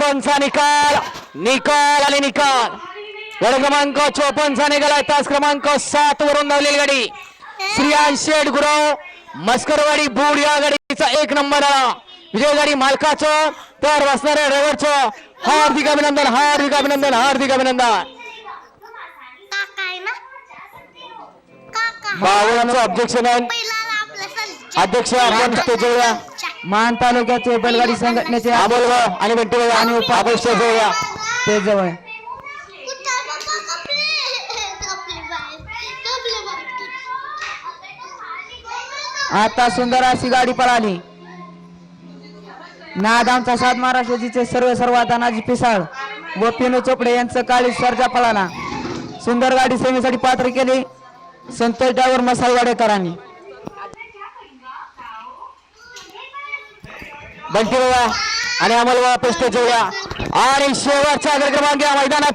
चोपन्नचा निकाल. निकाल आणि निकाल. गड क्रमांक चोपन्नचा निकाल आहे. तास क्रमांक सात वरून धावलेली गाडी. श्रियान शेठ गुरव मस्करवाडी बुड या गाडीचा एक नंबर आला विजय गाडी मालकाचं तर बसणाऱ्या ड्रायव्हरचं. हार्दिक अभिनंदन हार्दिक अभिनंदन हार्दिक अभिनंदन. बावळांचं ऑब्जेक्शन आहे. अध्यक्ष आपण मान तालुक्याचे बैलगाडी संघटनेचे आणि आणि ते जवळ. आता सुंदर अशी गाडी पळाली. नाद आमचा सात महाराष्ट्राचे सर्व सर्व तानाजी पिसाळ व पिनू चोपडे यांचं काळी सर्जा पळाला. सुंदर गाडी सेवेसाठी पात्र केली. संतोष ड्रायव्हर मसालवाडेकरांनी. बंटी बाबा आणि अमोल बाबा पेस्टे जोया आणि शेवटचा अग्रक्रमांक या मैदानात.